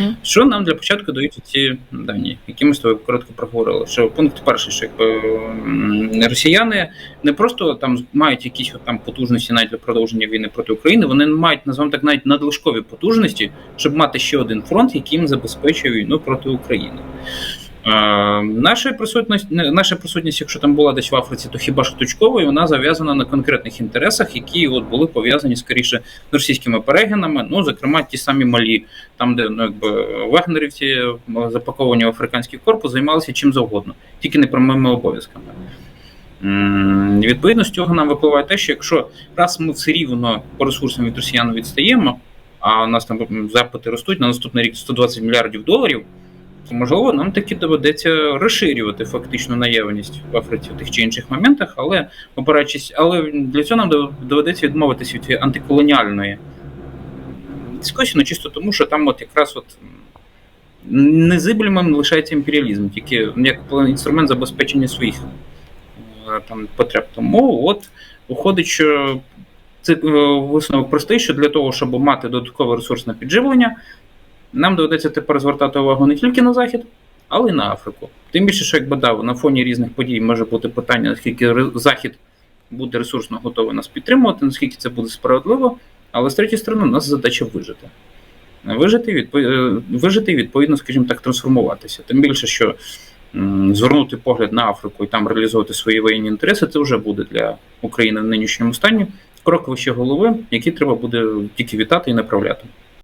Угу. Що нам для початку дають ці дані, які ми з тобою коротко проговорили? Що пункт перший, що якби росіяни не просто там мають якісь там потужності навіть для продовження війни проти України, вони мають називаємо так навіть надлишкові потужності, щоб мати ще один фронт, який забезпечує війну проти України. Наша присутність, наша присутність, якщо там була десь в Африці, то хіба ж точково, і вона зав'язана на конкретних інтересах, які от були пов'язані скоріше з російськими перегинами, ну зокрема ті самі малі, там де ну якби вагнерівці запаковані в африканський корпус, займалися чим завгодно, тільки не прямими обов'язками. Відповідно з цього нам випливає те, що якщо раз ми все рівно по ресурсам від росіян відстаємо, а у нас там запити ростуть на наступний рік 120 мільярдів доларів, то можливо нам таки доведеться розширювати фактично наявність в Африці в тих чи інших моментах, але опираючись, але для цього нам доведеться відмовитися від антиколоніальної дискусії, ну чисто тому, що там от якраз от м, лишається імперіалізм, тільки як інструмент забезпечення своїх е, там потреб. Тому от виходить, що це е, висновок простий, що для того, щоб мати додаткове ресурсне підживлення, нам доведеться тепер звертати увагу не тільки на захід, але й на Африку. Тим більше, що якби дав на фоні різних подій може бути питання, наскільки захід буде ресурсно готовий нас підтримувати, наскільки це буде справедливо. Але з третьої сторони, у нас задача вижити. Вижити, відпо... е, вижити відповідно, скажімо так, трансформуватися. Тим більше, що звернути погляд на Африку і там реалізовувати свої воєнні інтереси, це вже буде для України в нинішньому стані крок вище голови, який треба буде тільки вітати і направляти.